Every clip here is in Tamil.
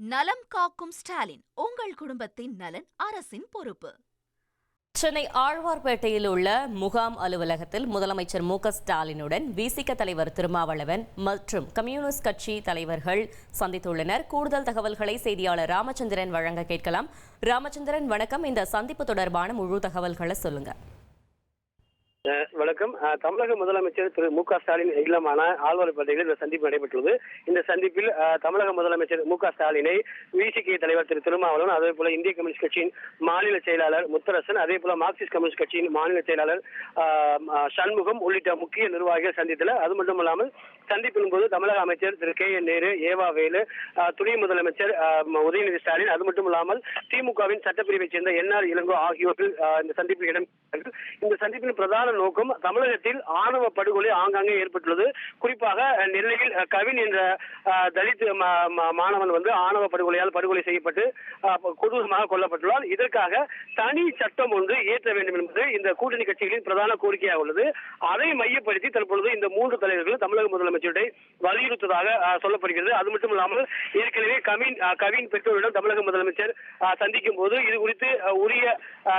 நலம் காக்கும் ஸ்டாலின் உங்கள் குடும்பத்தின் நலன் அரசின் பொறுப்பு. சென்னை ஆழ்வார்பேட்டையில் உள்ள முகாம் அலுவலகத்தில் முதலமைச்சர் மு ஸ்டாலினுடன் விசிக தலைவர் திருமாவளவன் மற்றும் கம்யூனிஸ்ட் கட்சி தலைவர்கள் சந்தித்துள்ளனர். கூடுதல் தகவல்களை செய்தியாளர் ராமச்சந்திரன் வழங்க கேட்கலாம். ராமச்சந்திரன் வணக்கம். இந்த சந்திப்பு தொடர்பான முழு தகவல்களை சொல்லுங்கள் வணக்கம். தமிழக முதலமைச்சர் திரு மு க ஸ்டாலின் இல்லமான ஆழ்வார்பேட்டையில் இந்த சந்திப்பு நடைபெற்றுள்ளது. இந்த சந்திப்பில் தமிழக முதலமைச்சர் மு க ஸ்டாலினை விசிகே தலைவர் திரு திருமாவளவன் அதே போல இந்திய கம்யூனிஸ்ட் கட்சியின் மாநில செயலாளர் முத்தரசன் அதே போல மார்க்சிஸ்ட் கம்யூனிஸ்ட் கட்சியின் மாநில செயலாளர் சண்முகம் உள்ளிட்ட முக்கிய நிர்வாகிகள் சந்தித்தல அது மட்டும் இல்லாமல் சந்திப்பின் போது தமிழக அமைச்சர் திரு கே என் நேரு ஏவா வேலு துணை முதலமைச்சர் உதயநிதி ஸ்டாலின் அது மட்டும் இல்லாமல் திமுகவின் சட்டப்பிரிவை சேர்ந்த என்ஆர் இளங்கோ ஆகியோர்கள் இந்த சந்திப்பில் இடம் இந்த சந்திப்பின் பிரதான நோக்கம் தமிழகத்தில் ஆணவ படுகொலை ஆங்காங்கே ஏற்பட்டுள்ளது. குறிப்பாக நெல்லையில் கவின் என்ற தலித் மாணவன் வந்து ஆணவ படுகொலையால் படுகொலை செய்யப்பட்டு அஹ், கொடூரமாக கொல்லப்பட்டுள்ளார். இதற்காக தனி சட்டம் ஒன்று இயற்ற வேண்டும் என்பது இந்த கூட்டணி கட்சிகளின் பிரதான கோரிக்கையாக உள்ளது. அதை மையப்படுத்தி தற்பொழுது இந்த மூன்று தலைவர்களும் தமிழக முதலமைச்சருடைய வலியுறுத்ததாக சொல்லப்படுகிறது. அது மட்டும் இல்லாமல் ஏற்கனவே கவின் கவின் பெற்றோரிடம் தமிழக முதலமைச்சர் சந்திக்கும் போது இது குறித்து உரிய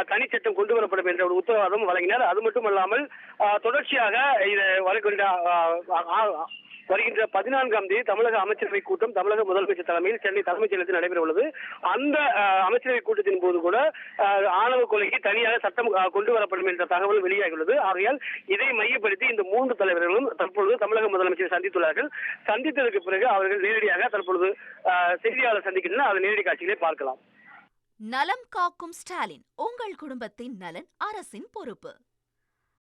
தனிச்சட்டம் கொண்டு வரப்படும் என்ற ஒரு உத்தரவாதம் வழங்கினார். அது மட்டும் இல்லாமல் தொடர்ச்சியாக இது வருகின்ற வருகின்ற பதினான்காம் தேதி தமிழக அமைச்சரவை கூட்டம் தமிழக முதலமைச்சர் தலைமையில் சென்னை தலைமைச் செயலகத்தில் நடைபெற உள்ளது. அந்த அமைச்சரவை கூட்டத்தின் போது கூட ஆணவ கொலைக்கு தனியாக சட்டம் கொண்டு வரப்படும் என்ற தகவல் வெளியாகியுள்ளது. ஆகையால் இதை மையப்படுத்தி இந்த மூன்று தலைவர்களும் தற்பொழுது தமிழக முதலமைச்சரை சந்தித்துள்ளார்கள். சந்தித்ததற்கு பிறகு அவர்கள் நேரடியாக தற்பொழுது செய்தியாளர் சந்திக்கின்றனர். அதை நேரடி காட்சிகளை பார்க்கலாம். நலம் காக்கும் ஸ்டாலின் உங்கள் குடும்பத்தின் நலன் அரசின் பொறுப்பு.